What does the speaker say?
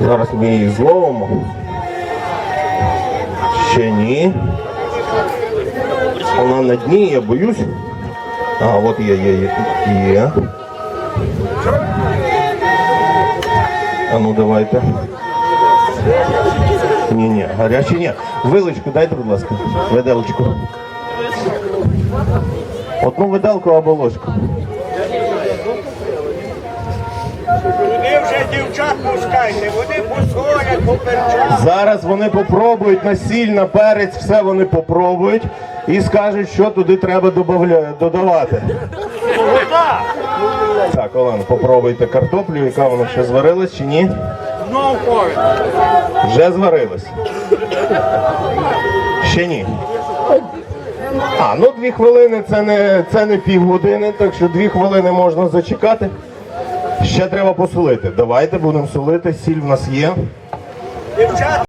Зараз ми її зловимо. Ще ні. Вона на дні, я боюсь. А, от є, є, є. Є. А ну давайте. Ні, ні, гарячий ні. Вилочку дайте, будь ласка. Виделочку. Одну виделку або ложку. Дівчат пускайте, вони посолять, поперчать. Зараз вони попробують насіль, перець, все вони попробують і скажуть, що туди треба добавля- додавати. Так, Олена, попробуйте картоплю, яка вона ще зварилась чи ні? Вже зварилась. Ще ні. А, ну дві хвилини це не, це не півгодини, так що дві хвилини можна зачекати. Ще треба посолити. Давайте будемо солити, сіль в нас є.